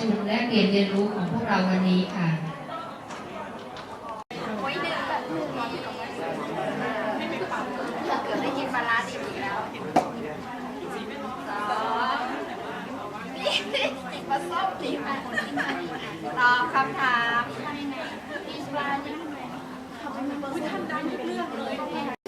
ชุมและเรียนเรียนรู้ของพวกเราวันนี้ค่ะไว้เดินแบบนี้เกิดได้กินปลาร้าดิบอีกแล้วสองนี่จิกมาส้มดีมากตอบคำถามอิสราเอลท่านได้ทุกเรื่องเลย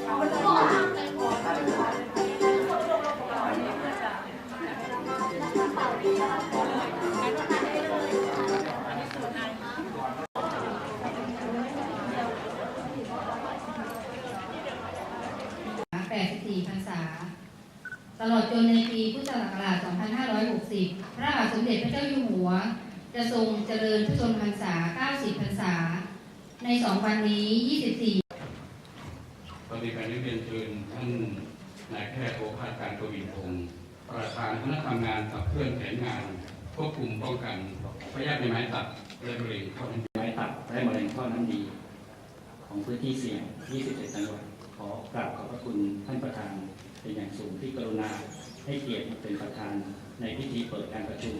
ในสองวันนี้ 24ตอนนี้การเรียนเชิญท่านนายแพทย์โอภาสการกวินพงศ์ประธานคณะทำงานขับเคลื่อนแผนงานควบคุมป้องกันพยาธิในไม้ตับและมะเร็งข้าทางไม้ตับและมะเร็งท่อน้ำดี ของพื้นที่เสี่ยง21จังหวัดขอกราบขอบพระคุณท่านประธานเป็นอย่างสูงที่กรุณาให้เกียรติเป็นประธานในพิธีเปิดการประชุม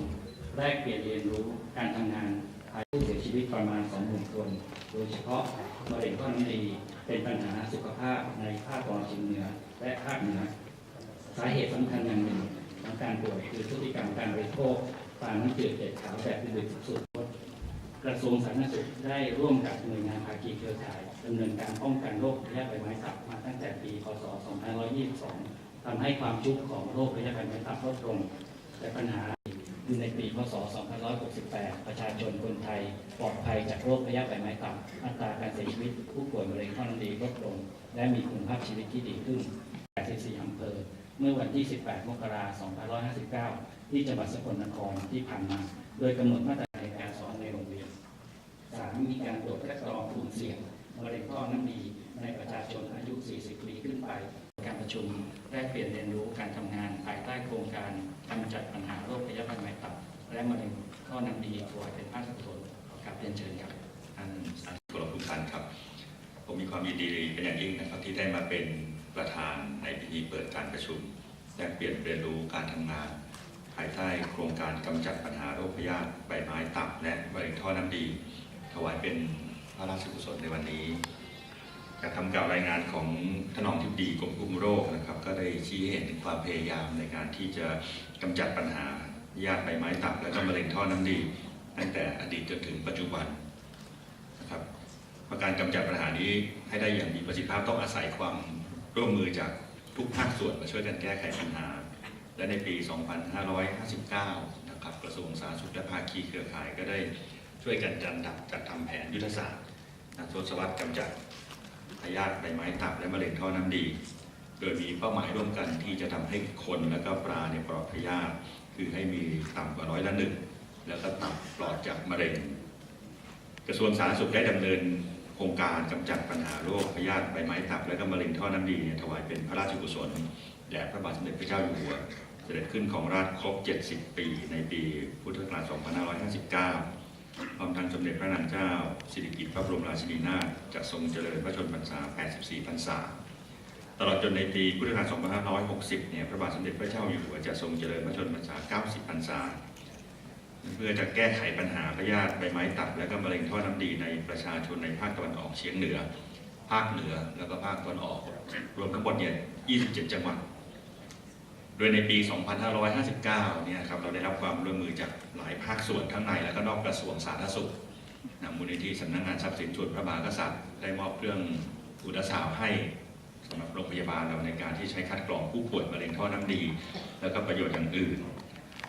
แลกเปลี่ยนเรียนรู้การทำงานภายผู้เสียชีวิตประมาณ 20,000 คน โดยเฉพาะมะเร็งท่อน้ำดีเป็นปัญหาสุขภาพในภาคตะวันออกเฉียงเหนือและภาคเหนือสาเหตุสำคัญอย่างหนึ่งของการป่วยคือพฤติกรรมการบริโภคปลาน้ำจืดเด็ดขาวแบบดื่มสุดกระทรวงสาธารณสุขได้ร่วมกับหน่วยงานภาคีเครือข่ายดำเนินการป้องกันโรคพยาธิใบไม้ตับมาตั้งแต่ปี พศ 2522ทำให้ความชุกของโรคพยาธิใบไม้ตับลดลงแต่ปัญหา คือในปีพศ 2568 ประชาชนคนไทย ปลอดภัยจากโรคพยาธิใบไม้ตับอัตราการเสียชีวิต ผู้ป่วยมะเร็งท่อน้ำดีลดลง และมีคุณภาพชีวิตที่ดีขึ้น 84 อำเภอ เมื่อวันที่ 18 มกราคม 2559 ที่จังหวัดสกลนครที่ผ่านมา โดยกำหนดมาตรฐานในการสอนในโรงเรียนสามมีการตรวจคัดกรองกลุ่มเสี่ยงมะเร็งท่อน้ำดีในประชาชนอายุ 40 ปีขึ้นไป การประชุมแลกเปลี่ยนเรียนรู้การทำงานภายใต้โครงการกำจัดปัญหาโรค และมะเร็งท่อนำดีถวายเป็นพระราชกุศลกราบเรียนเชิญครับท่านสาธุชนทุท่านครับ ผมมีความยินดีเป็นอย่างยิ่งนะครับที่ได้มาเป็นประธานในพิธีเปิดการประชุมแลกเปลี่ยนเรียนรู้การทำงาน ภายใต้โครงการกำจัดปัญหาโรคพยาธิใบไม้ตับและมะเร็งท่อน้ำดี ถวายเป็นพระราชกุศลในวันนี้การทำการรายงานของท่านรองทิบดีกรมควบคุมโรคนะครับ ก็ได้ชี้ให้เห็นถึงความพยายามในการที่จะกำจัดปัญหา ญาติใบไม้ตับและก็มะเร็งท่อน้ำดี ตั้งแต่อดีตจนถึงปัจจุบันนะครับประการกำจัดปัญหานี้ให้ได้อย่างมีประสิทธิภาพต้องอาศัยความร่วมมือจากทุกภาคส่วนมาช่วยกันแก้ไขปัญหา และในปี 2559 นะครับกระทรวงสาธารณสุขและภาคีเครือข่ายก็ได้ช่วยกันจัดดับจัดทำแผนยุทธศาสตร์นะทศวรรษกำจัดพยาธิใบไม้ตับและมะเร็งท่อน้ำดี โดยมีเป้าหมายร่วมกันที่จะทำให้คนและก็ปลาในยปลอดพยาธิ คือให้มีต่ำกว่าร้อยละหนึ่งแล้วก็ตับปลอดจากมะเร็ง กระทรวงสาธารณสุขได้ดำเนินโครงการกำจัดปัญหาโรคพยาธิใบไม้ตับและก็มะเร็งท่อน้ำดีถวายเป็นพระราชกุศลแด่พระบาทสมเด็จพระเจ้าอยู่หัว เสด็จขึ้นของราชครบ 70 ปีในปีพุทธศักราช 2559 พร้อมทั้งสมเด็จพระนางเจ้าสิริกิติ์พระบรมราชินีนาถจะทรงเจริญพระชนมพรรษา 84 พรรษา ตลอดจนในปีพุทธศักราช 2560 เนี่ยพระบาทสมเด็จพระเจ้าอยู่หัวจะทรงเจริญพระชนมพรรษา 90 พรรษา เพื่อจะแก้ไขปัญหาพยาธิใบไม้ตับ และก็มะเร็งท่อน้ำดีในประชาชนในภาคตะวันออกเฉียงเหนือ ภาคเหนือแล้วก็ภาคตะวันออก รวมทั้งหมดเนี่ย 27 จังหวัด โดยในปี 2559 เนี่ยครับเราได้รับความร่วมมือจากหลายภาคส่วนทั้งในและก็นอกกระทรวงสาธารณสุขนะมูลนิธิสำนักงานทรัพย์สินส่วนพระมหากษัตริย์ได้มอบเครื่องอุตราซาวด์ให้ โรงพยาบาลเราในการที่ใช้คัดกรองผู้ป่วยมะเร็งท่อน้ำดี แล้วก็ประโยชน์อย่างอื่น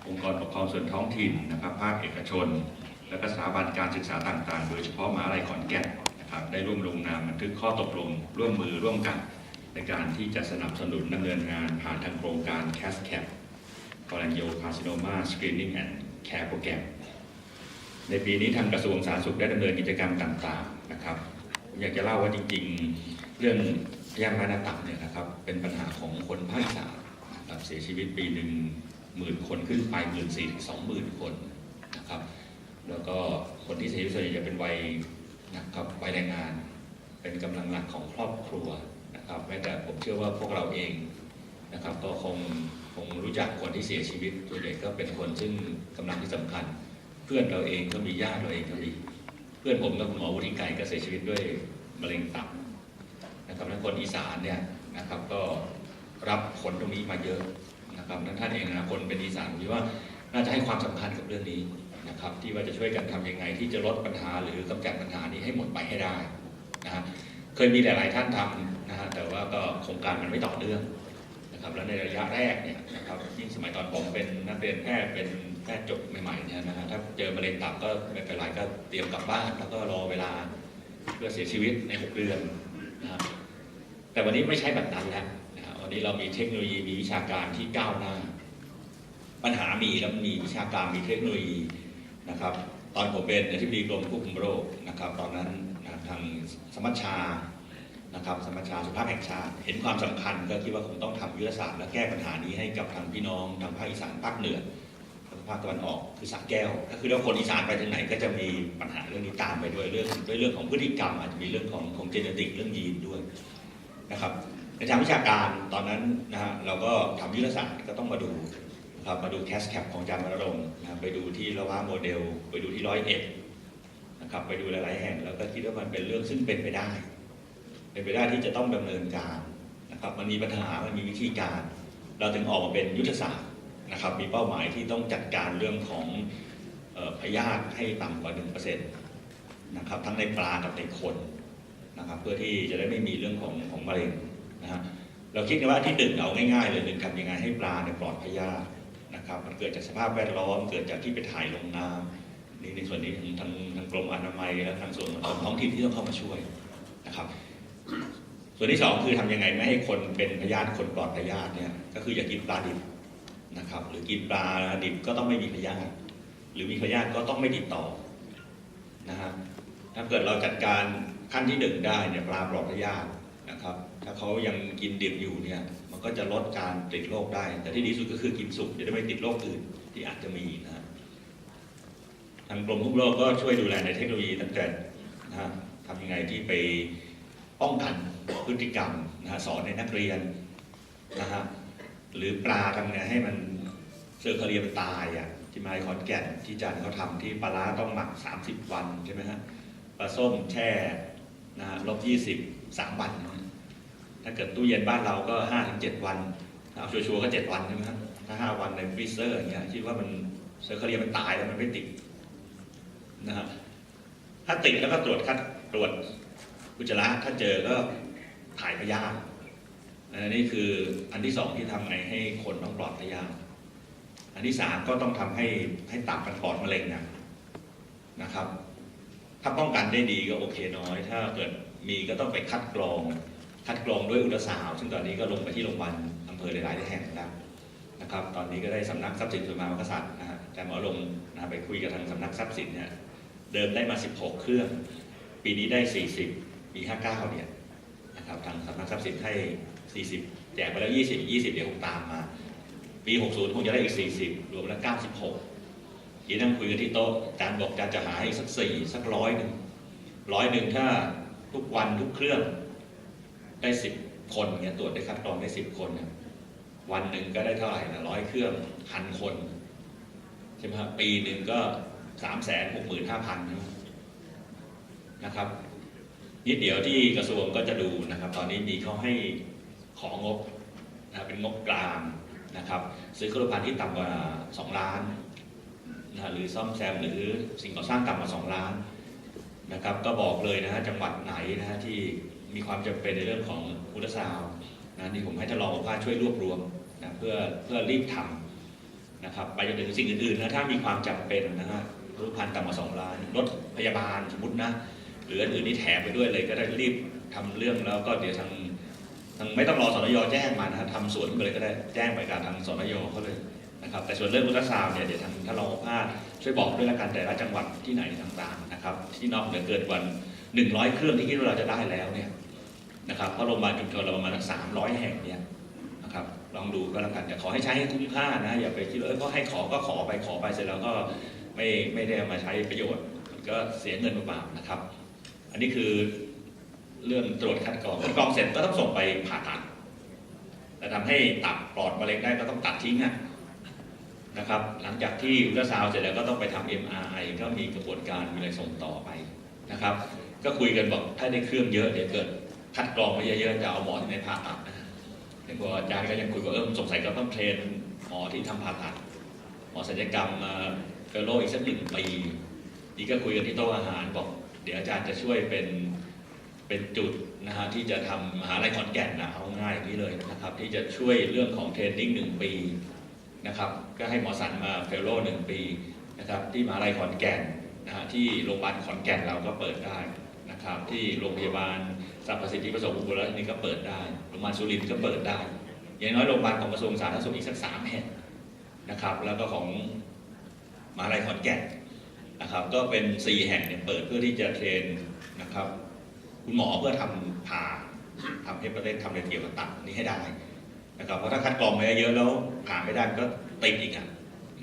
องค์กรปกครองส่วนท้องถิ่นนะครับภาคเอกชน และก็สถาบันการศึกษาต่างๆ โดยเฉพาะมหาลัยขอนแก่นนะครับได้ร่วมลงนามบันทึกข้อตกลงร่วมมือร่วมกัน ในการที่จะสนับสนุนดำเนินงานผ่านทางโครงการ CASCAP c o l a n g i o Carcinoma Screening and Care Program ในปีนี้ทางกระทรวงสาธารณสุขได้ดำเนินกิจกรรมต่างๆนะครับ อยากจะเล่าว่าจริงๆ เรื่อง พยาธิม้หน้าตับเนี่ยนะครับ เป็นปัญหาของคนภาคอีสานนะครับเสียชีวิตปีหนึ่งหมื่นคนขึ้นไปหมื่นสี่ถึงสองหมื่นคนนะครับ แล้วก็คนที่เสียชีวิตส่วนใหญ่จะเป็นวัยนะครับวัยแรงงาน เป็นกำลังหลักของครอบครัวนะครับแม้แต่ผมเชื่อว่าพวกเราเองนะครับก็คงคงรู้จักคนที่เสียชีวิตส่วนใหญ่ก็เป็นคนซึ่งกำลังที่สำคัญ เพื่อนเราเองก็มีญาติเราเองก็มีเพื่อนผมกับหมอวุฒิไก่ก็เสียชีวิตด้วยมะเร็งตับ นะครับและคนอีสานเนี่ยนะครับก็รับผลตรงนี้มาเยอะนะครับนั้นท่านเองนะคนเป็นอีสานคิดว่าน่าจะให้ความสำคัญกับเรื่องนี้นะครับ ที่ว่าจะช่วยกันทำยังไงที่จะลดปัญหาหรือกำจัดปัญหานี้ให้หมดไปให้ได้นะฮะเคยมีหลาย ๆ ท่านทำนะฮะแต่ว่าก็โครงการมันไม่ต่อเนื่องนะครับแล้วในระยะแรกเนี่ยนะครับยิ่งสมัยตอนผมเป็นนักเรียนแพทย์เป็นแพทย์จบใหม่ ๆ เนี่ยนะฮะถ้าเจอมะเร็งตับก็ไม่เป็นไรก็เตรียมกลับบ้านแล้วก็รอเวลาเพื่อเสียชีวิตในหกเดือนนะครับ แต่วันนี้ไม่ใช่แบบนั้นแล้วนะวันนี้เรามีเทคโนโลยีมีวิชาการที่ก้าวหน้า ปัญหามีแล้วมีวิชาการมีเทคโนโลยีนะครับ ตอนผมเป็นอธิบดีกรมควบคุมโรคนะครับ ตอนนั้นนะทางสมัชชานะครับสมัชชาสุภาพแห่งชาติ เห็นความสำคัญก็คิดว่าคงต้องทำยุทธศาสตร์และแก้ปัญหานี้ให้กับทางพี่น้องทางภาคอีสานภาคเหนือแล้วก็ภาคตะวันออกคือสระแก้ว ก็คือเราคนอีสานไปทางไหนก็จะมีปัญหาเรื่องนี้ตามไปด้วยเรื่องด้วยเรื่องของพฤติกรรมอาจจะมีเรื่องของของเจเนติกเรื่องยีนด้วย นะครับในทางวิชาการตอนนั้นนะฮะเราก็ทำยุทธศาสตร์ก็ต้องมาดูนะครับมาดูแคสแคปของอาจารย์วรรงค์นะไปดูที่ละว่าโมเดล ไปดูที่ร้อยเอ็ดนะครับไปดูหลาย ๆ แห่งแล้วก็คิดว่ามันเป็นเรื่องซึ่งเป็นไปได้ เป็นไปได้ที่จะต้องดำเนินการนะครับมันมีปัญหามันมีวิธีการ เราถึงออกมาเป็นยุทธศาสตร์นะครับมีเป้าหมายที่ต้องจัดการเรื่องของออพยาธิให้ต่ำกว่า1%นะครับทั้งในปลากับในคน นะครับเพื่อที่จะได้ไม่มีเรื่องของของมะเร็งนะฮะเราคิดกันว่าที่หนึ่งเอาง่ายๆเลยหนึ่งทำยังไงให้ปลาเนี่ยปลอดพยาธินะครับมันเกิดจากสภาพแวดล้อม เกิดจากที่ไปถ่ายลงน้ำนี่ในส่วนนี้ทางทางกรมอนามัยและทางส่วนของท้องถิ่นที่ต้องเข้ามาช่วยนะครับ ส่วนที่สองคือทำยังไงไม่ให้คนเป็นพยาธิคนปลอดพยาธิเนี่ยก็คืออย่ากินปลาดิบนะครับ หรือกินปลาดิบก็ต้องไม่มีพยาธิหรือมีพยาธิก็ต้องไม่ติดต่อนะฮะถ้าเกิดเราจัดการ ขั้นที่หนึ่งได้เนี่ยปลาปลอดพยาธินะครับถ้าเขายังกินดิบอยู่เนี่ยมันก็จะลดการติดโรคได้ แต่ที่ดีสุดก็คือกินสุกจะได้ไม่ติดโรคอื่นที่อาจจะมีนะทางกรมควบคุมโรคก็ช่วยดูแลในเทคโนโลยีตั้งแต่นะฮะทำยังไงที่ไปป้องกันพฤติกรรมนะฮะสอนในนักเรียนนะฮะหรือปลาทำไงให้มันเซอร์เคเรียมันตายอะที่ไม้ขอนแก่นที่จันทร์เขาทำที่ปลาร้าต้องหมัก 30 วันใช่ไหมฮะปลาส้มแช่ นะฮะลบยี่สิบสามวัน ถ้าเกิดตู้เย็นบ้านเราก็ห้าถึงเจ็ดวันเอาชัวร์ๆก็เจ็ดวันใช่ไหมครับถ้าห้าวันในฟรีเซอร์อย่างเงี้ยคิดว่ามันเซอร์เคเรียมันตายแล้วมันไม่ติดนะครับถ้าติดแล้วก็ตรวจคัดตรวจอุจจาระถ้าเจอก็ถ่ายพยาธิอันนี้คืออันที่สองที่ทำไงให้คนต้องปลอดพยาธิอันที่สามก็ต้องทำให้ให้ตับมันปลอดมะเร็งนะนะครับ ถ้าป้องกันได้ดีก็โอเคน้อย ถ้าเกิดมีก็ต้องไปคัดกรอง คัดกรองด้วยอุตราซาวด์ซึ่งตอนนี้ก็ลงไปที่โรงพยาบาลอำเภอหลายๆแห่งแล้วนะครับ ตอนนี้ก็ได้สำนักทรัพย์สินส่วนมหากษัตริย์นะฮะอาจารย์หมอลงนะไปคุยกับทางสำนักทรัพย์สินเนี่ยเดิมได้มา 16 เครื่อง ปีนี้ได้ 40 ปี 59 เนี่ยนะครับทางสำนักทรัพย์สินให้ 40 แจกไปแล้ว 20 20 เดี๋ยวคงตามมา ปี 60 คงจะได้อีก 40 รวมแล้ว 96 ทีนั่งคุยกันที่โต๊ะอาจารย์บอกอาจารย์จะหาให้สักสี่สักร้อยหนึ่งร้อยหนึ่งถ้าทุกวันทุกเครื่องได้10คนเนี่ยตรวจได้คัดกรองได้10คนเนี่ยวันหนึ่งก็ได้เท่าไหร่นะร้อยเครื่องพันคนใช่ไหมครับปีหนึ่งก็สามแสนหกหมื่นห้าพันนะครับนิดเดียวที่กระทรวงก็จะดูนะครับ ตอนนี้มีเขาให้ของงบนะเป็นงบกลางนะครับ ซื้อเครื่องพันที่ต่ำกว่า 2 ล้าน หรือซ่อมแซมหรือสิ่งก่อสร้างต่ำกว่า2ล้านนะครับก็บอกเลยนะฮะจังหวัดไหนนะฮะที่มีความจำเป็นในเรื่องของอุตสาหนะนี่ผมให้ท่านรองผู้ว่าช่วยรวบรวมนะเพื่อเพื่อรีบทำนะครับไปจนถึงสิ่งอื่นๆนะถ้ามีความจำเป็นนะฮะรูปพันต่ำกว่า2ล้านรถพยาบาลสมมตินะหรืออันอื่นนี่แถมไปด้วยเลยก็ได้รีบทำเรื่องแล้วก็เดี๋ยวทางทางไม่ต้องรอสนยแจ้งมานะครับทำสวนไปเลยก็ได้แจ้งไปกับทางสนยเขาเลย นะครับแต่ส่วนเรื่องอุลตราซาวด์เนี่ยเดี๋ยวทางท่านรองภาช่วยบอกด้วยละกันแต่ละจังหวัดที่ไหนต่างๆนะครับที่นอกเหนือเกินวัน100 เครื่องที่คิดว่าเราจะได้แล้วเนี่ยนะครับเพราะโรงพยาบาลชุมชนเราประมาณสามร้อยแห่งเนี่ยนะครับลองดูก็แล้วกันแต่ขอให้ใช้ให้คุ้มค่านะอย่าไปคิดว่าเออก็ให้ขอก็ขอไปขอไปเสร็จแล้วก็ไม่ไม่ได้มาใช้ประโยชน์ก็เสียเงินเปล่าๆนะครับ อันนี้คือเรื่องตรวจคัดกรองคัดกรองเสร็จก็ต้องส่งไปผ่าตัดแต่ทำให้ตับปลอดมะเร็งได้ก็ต้องตัดทิ้งอะ นะครับ หลังจากที่อุลตราซาวด์เสร็จแล้วก็ต้องไปทำ MRI ก็มีกระบวนการมีอะไรส่งต่อไปนะครับ ก็คุยกันบอกถ้าได้เครื่องเยอะเดี๋ยวเกิดคัดกรองไปเยอะๆจะเอาหมอที่ไหนผ่าตัดนะเห็นบอกอาจารย์ก็ยังคุยว่าเออสงสัยก็ต้องเทรนหมอที่ทำผ่าตัด หมอศัลยกรรมมาเฟลโลอีกสักหนึ่งปีนี่ก็คุยกันที่โต๊ะอาหารบอก เดี๋ยวอาจารย์จะช่วยเป็นเป็นจุดนะฮะที่จะทำมหาลัยขอนแก่นนะเอาง่ายอย่างนี้เลยนะครับ ที่จะช่วยเรื่องของเทรนนิ่งหนึ่งปี นะครับ ก็ให้หมอสันมาเฟลโลหนึ่งปีนะครับ ที่มหาลัยขอนแก่นนะฮะที่โรงพยาบาลขอนแก่นเราก็เปิดได้นะครับ ที่โรงพยาบาลสรรพสิทธิประสงค์อุบลรัตน์นี่ก็เปิดได้โรงพยาบาลสุรินทร์ก็เปิดได้ อย่างน้อยโรงพยาบาลของกระทรวงสาธารณสุขอีกสักสามแห่งนะครับ แล้วก็ของมหาลัยขอนแก่นนะครับ ก็เป็นสี่แห่งเนี่ยเปิดเพื่อที่จะเทรนนะครับ คุณหมอเพื่อทำผ่าทำเฮปาไตทำอะไรเกี่ยวกับตับนี้ให้ได้ นะครับเพราะถ้าคัดกรองมาเยอะแล้วผ่าไม่ได้ก็ติดอีกอะ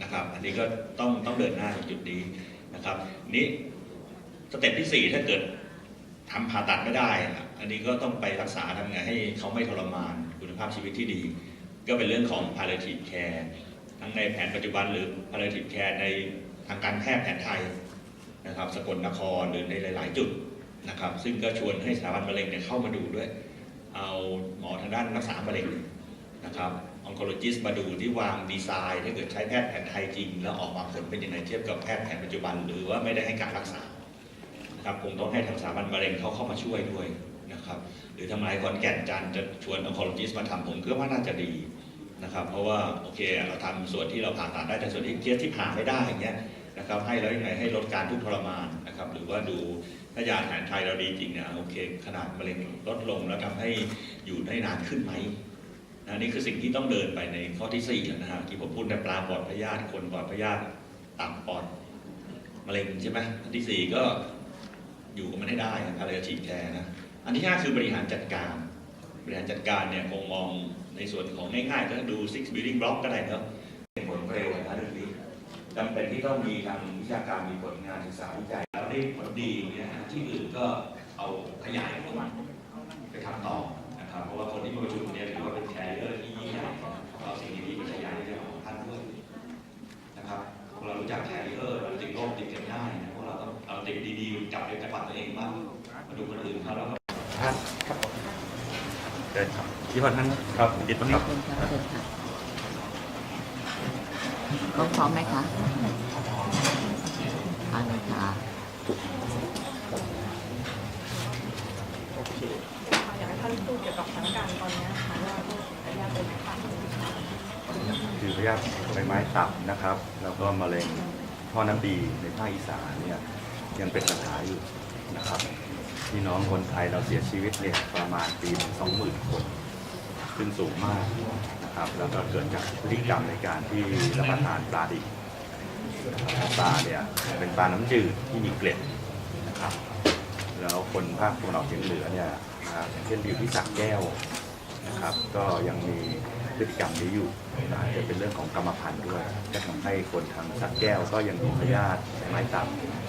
นะครับ อันนี้ก็ต้องต้องเดินหน้าในจุดนี้นะครับ นี้สเต็ปที่สี่ถ้าเกิดทำผ่าตัดไม่ได้อะอันนี้ก็ต้องไปรักษาทำไงให้เขาไม่ทรมานคุณภาพชีวิตที่ดี ก็เป็นเรื่องของ palliative care ทั้งในแผนปัจจุบันหรือ palliative care ในทางการแพทย์แผนไทยนะครับสกลนครหรือในหลาย ๆ จุดนะครับ ซึ่งก็ชวนให้สถาบันมะเร็งเนี่ยเข้ามาดูด้วย เอาหมอทางด้านรักษามะเร็ง นะครับองคโลจิสมาดูที่วางดีไซน์ถ้าเกิดใช้แพทย์แผนไทยจริง แล้วออกมาผลเป็นยังไงเทียบกับแพทย์แผนปัจจุบัน หรือว่าไม่ได้ให้การรักษานะครับคงต้องให้ทางสถาบันมะเร็งเขาเข้ามาช่วยด้วยนะครับหรือทำไมคอนแก่นจันจะชวนองคโลจิสมาทำผมก็ว่าน่าจะดีนะครับเพราะว่าโอเคเราทำส่วนที่เราผ่าตัดได้แต่ส่วนที่เคสที่ผ่าไม่ได้อย่างเงี้ยนะครับให้แล้วยังไงให้ลดการทุกข์ทรมานนะครับหรือว่าดูถ้ายาอาหารไทยเราดีจริงเนี่ยโอเค ขนาดมะเร็งลดลงแล้วทำให้อยู่ได้นานขึ้นไหม นะนี่คือสิ่งที่ต้องเดินไปในข้อที่สี่นะฮะที่ผมพูดในปลาปอดพยาธิคนปอดพยาธิตับปอดมะเร็งใช่ไหมอันที่สี่ก็อยู่กับมันให้ได้นะอะไรฉีดแคร์นะอันที่ห้าคือบริหารจัดการ บริหารจัดการเนี่ยคงมองในส่วนของง่ายๆก็ดู six building block ก็ได้เนอะเป็นผลเร็วนะเรื่องนี้จำเป็นที่ต้องมีทางวิชาการมีผลงานศึกษาวิจัยแล้วได้ผลดีเนี่ยนะที่อื่นก็เอาขยายออกมาไปทำต่อ นะครับเพราะว่าคนที่มาประชุมเนี่ยถือว่าเป็นแชร์เยอะที่ยิ่งใหญ่เอาสิ่งดีๆไปขยายในเรื่องของท่านด้วยนะครับพวกเรารู้จักแชร์เยอะเราติดโรคติดกันง่ายนะพวกเราต้องเอาติดดีๆจับในจังหวัดตัวเองบ้างมาดูคนอื่นเขาแล้วก็เดินครับพี่พรท่านครับยิดครับเขาพร้อมไหมคะเอะไรคะอยากให้ท่านพูดเกี่ยวกับสถานการณ์ตอนนี้ค่ะว่าระยะเป็นไงบ้างคือพยาธิใบไม้ตับนะครับ แล้วก็มะเร็งท่อน้ำดีในภาคอีสานเนี่ยยังเป็นปัญหาอยู่นะครับพี่น้องคนไทยเราเสียชีวิตเนี่ยประมาณปีสองหมื่นคนขึ้นสูงมากนะครับ แล้วก็เกิดจากพฤติกรรมในการที่รับประทานปลาดิบปลาเนี่ยเป็นปลาน้ำจืดที่มีเกล็ดนะครับ แล้วคนภาคตะวันออกเฉียงเหนือเนี่ย นะครับอย่างเช่นอยู่ที่สักแก้วนะครับ ก็ยังมีพฤติกรรมนี้อยู่อาจจะเป็นเรื่องของกรรมพันธุ์ด้วยก็ทำให้คนทางสักแก้วก็ยังมีพยาธิไม้ตับ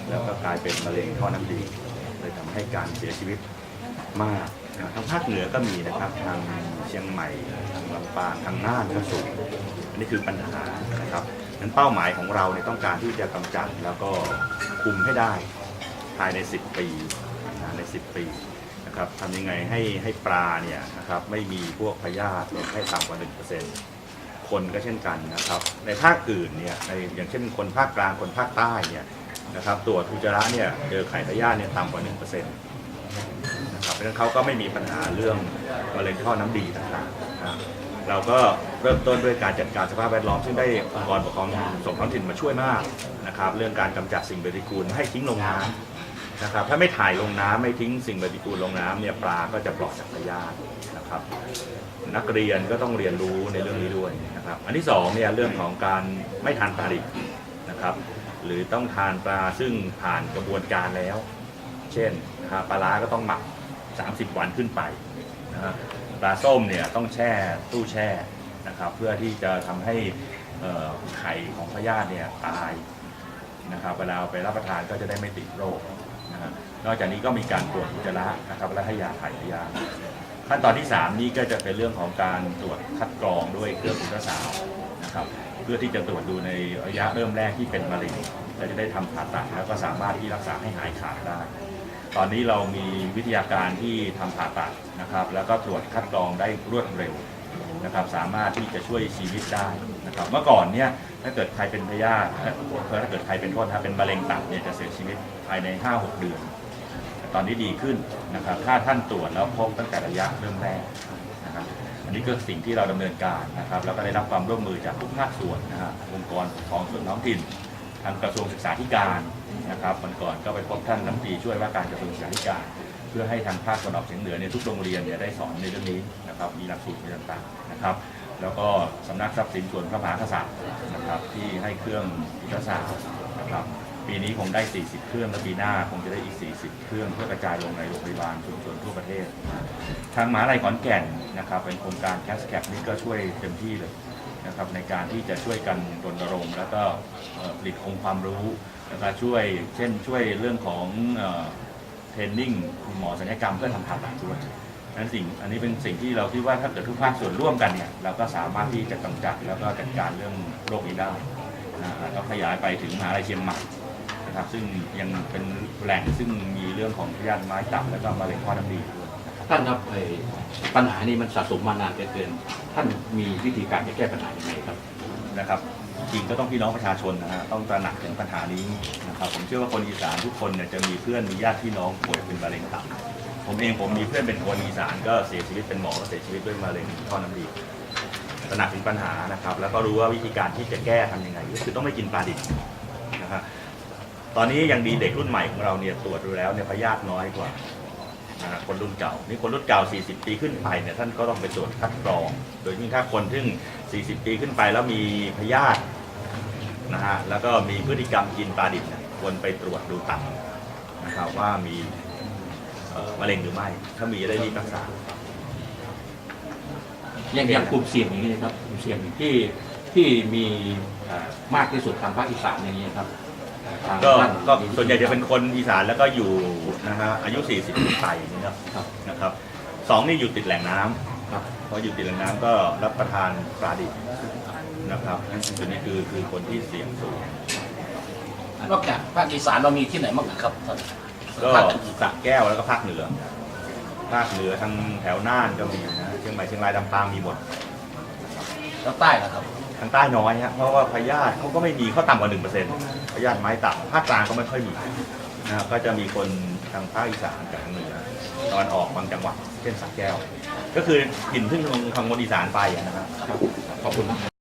แล้วก็กลายเป็นมะเร็งท่อน้ำดีเลยทำให้การเสียชีวิตมากทางภาคเหนือก็มีนะครับทางเชียงใหม่ทางลำปางทางน่านก็สูงอันนี้คือปัญหานะครับนั้นเป้าหมายของเราเนี่ยต้องการที่จะกำจัดแล้วก็คุมให้ได้ภายใน 10 ปีใน 10 ปี นะครับทำยังไงให้ให้ปลาเนี่ยนะครับไม่มีพวกพยาธิหรือให้ต่ำกว่า 1%คนก็เช่นกันนะครับ ในภาคอื่นเนี่ยในอย่างเช่นคนภาคกลางคนภาคใต้เนี่ยนะครับตรวจอุจจาระเนี่ยเจอไข่พยาธิเนี่ยต่ำกว่า 1%นะครับเพราะฉะนั้นเขาก็ไม่มีปัญหาเรื่องมะเร็งท่อน้ำดีต่างๆนะครับเราก็เริ่มต้นด้วยการจัดการสภาพแวดล้อมซึ่งได้องค์กรปกครองส่งท้องถิ่นมาช่วยมากนะครับเรื่องการกำจัดสิ่งปฏิกูลให้ทิ้งลงน้ำ นะครับถ้าไม่ถ่ายลงน้ำไม่ทิ้งสิ่งปฏิกูลลงน้ำเนี่ยปลาก็จะปลอดจากพยาธินะครับ นักเรียนก็ต้องเรียนรู้ในเรื่องนี้ด้วยนะครับ อันที่สองเนี่ยเรื่องของการไม่ทานปลาดิบนะครับ หรือต้องทานปลาซึ่งผ่านกระบวนการแล้ว เช่นนะครับปลาร้าก็ต้องหมัก 30 วันขึ้นไปนะครปลาส้มเนี่ยต้องแช่ตู้แช่นะครับ เพื่อที่จะทำให้ไข่ของพยาธิเนี่ยตายนะครับเวลาเอาไปรับประทานก็จะได้ไม่ติดโรค นะครับนอกจากนี้ก็มีการตรวจอุจจาระนะครับและให้ยาถ่ายยา ขั้นตอนที่ 3 นี้ก็จะเป็นเรื่องของการตรวจคัดกรองด้วยเครื่องอุลตราซาวด์นะครับเพื่อที่จะตรวจดูในระยะเริ่มแรกที่เป็นมะเร็งและจะได้ทำผ่าตัดแล้วก็สามารถที่รักษาให้หายขาดได้ ตอนนี้เรามีวิทยาการที่ทำผ่าตัดนะครับ แล้วก็ตรวจคัดกรองได้รวดเร็วนะครับ สามารถที่จะช่วยชีวิตได้ นะครับเมื่อก่อนเนี่ยถ้าเกิดใครเป็นพยาธิถ้าเกิดใครเป็นโทษนะเป็นมะเร็งตับเนี่ยจะเสียชีวิตภายใน 5-6 เดือน ตอนนี้ดีขึ้นนะครับถ้าท่านตรวจแล้วพบตั้งแต่ระยะเริ่มแรกนะครับอันนี้ก็สิ่งที่เราดำเนินการนะครับแล้วก็ได้รับความร่วมมือจากทุกภาคส่วนนะฮะองค์กรของส่วนท้องถิ่นทางกระทรวงศึกษาธิการนะครับวันก่อนก็ไปพบท่านรัฐมนตรีช่วยว่าการกระทรวงศึกษาธิการ เพื่อให้ทางภาคตะวันออกเฉียงเหนือเนี่ยทุกโรงเรียนเนี่ยได้สอนในเรื่องนี้นะครับมีหลักสูตรต่างๆนะครับ แล้วก็สำนักทรัพย์สินส่วนพระมหากษัตริย์นะครับที่ให้เครื่องอิทรศาสตร์นะครับปีนี้คงได้ 40 เครื่องและปีหน้าคงจะได้อีก 40 เครื่องเพื่อกระจายลงในโรงพยาบาลชุมชนทั่วประเทศ ทางมหาลัยขอนแก่นนะครับเป็นโครงการแคสแคปนี่ก็ช่วยเต็มที่เลยนะครับในการที่จะช่วยกันรณรงค์แล้วก็ผลิตองค์ความรู้แล้วก็ช่วยเช่นช่วยเรื่องของเทรนนิ่งคุณหมอศัลยกรรมเพื่อทำผ่าตัดด้วย นั้นสิ่งอันนี้เป็นสิ่งที่เราคิดว่าถ้าเกิดทุกภาคส่วนร่วมกันเนี่ยเราก็สามารถที่จะกำจัดแล้วก็จัดการเรื่องโรคนี้ได้นะแล้วก็ขยายไปถึงมหาลัยเชียงใหม่นะครับซึ่งยังเป็นแหล่งซึ่งมีเรื่องของพยาธิไม้ตับแล้วก็มะเร็งข้อน้ำดีด้วยท่านครับไอ้ปัญหานี้มันสะสมมานานเกินท่านมีวิธีการจะแก้ปัญหายังไงครับนะครับจริงก็ต้องพี่น้องประชาชนนะฮะต้องตระหนักถึงปัญหานี้นะครับผมเชื่อว่าคนอีสานทุกคนเนี่ยจะมีเพื่อนมีญาติพี่น้องป่วยเป็นมะเร็งตับ ผมเองผมมีเพื่อนเป็นคนอีสานก็เสียชีวิตเป็นหมอก็เสียชีวิตด้วยมะเร็งท่อน้ำดีตระหนักถึงปัญหานะครับ แล้วก็รู้ว่าวิธีการที่จะแก้ทำยังไงก็คือต้องไม่กินปลาดิบนะครับตอนนี้ยังดีเด็กรุ่นใหม่ของเราเนี่ยตรวจดูแล้วเนี่ยพยาธิน้อยกว่าคนรุ่นเก่า นี่คนรุ่นเก่า 40 ปีขึ้นไปเนี่ยท่านก็ต้องไปตรวจคัดกรอง โดยยิ่งถ้าคนที่40 ปีขึ้นไปแล้วมีพยาธินะฮะ แล้วก็มีพฤติกรรมกินปลาดิบเนี่ยควรไปตรวจดูตับนะครับว่ามี มะเร็งหรือไม่ ถ้ามีจะได้รีบรักษา อย่างอย่างกลุ่มเสี่ยงอย่างนี้นะครับกลุ่มเสี่ยงที่ที่มีเอ่อมากที่สุดทางภาคอีสานอย่างนี้ครับทางก็ท่านก็ส่วนใหญ่จะเป็นคนอีสานแล้วก็อยู่นะฮะอายุ 40ขึ้นไปนะครับครับนะครับสองนี่อยู่ติดแหล่งน้ำครับพออยู่ติดแหล่งน้ำก็รับประทานปลาดิบนะครับนั่นตัวนี้คือคือคนที่เสี่ยงสูง นอกจากภาคอีสานเรามีที่ไหนบ้างครับท่าน ก็ภาคอื่นสระแก้วแล้วก็ภาคเหนือภาคเหนือทางแถวน่านก็มีนะเชียงใหม่เชียงรายลำปางมีหมดแล้วใต้นะครับทางใต้น้อยฮะเพราะว่าพยาธิเขาก็ไม่มีเขาต่ำกว่าหนึ่งเปอร์เซ็นต์พยาธิไม้ต่ำภาคกลางก็ไม่ค่อยมีนะครับก็จะมีคนทางภาคอีสานกับทางเหนือตอนออกบางจังหวัดเช่นสระแก้ว ก็คือถิ่นพึ่งทางคนอีสานไปอะนะครับขอบคุณ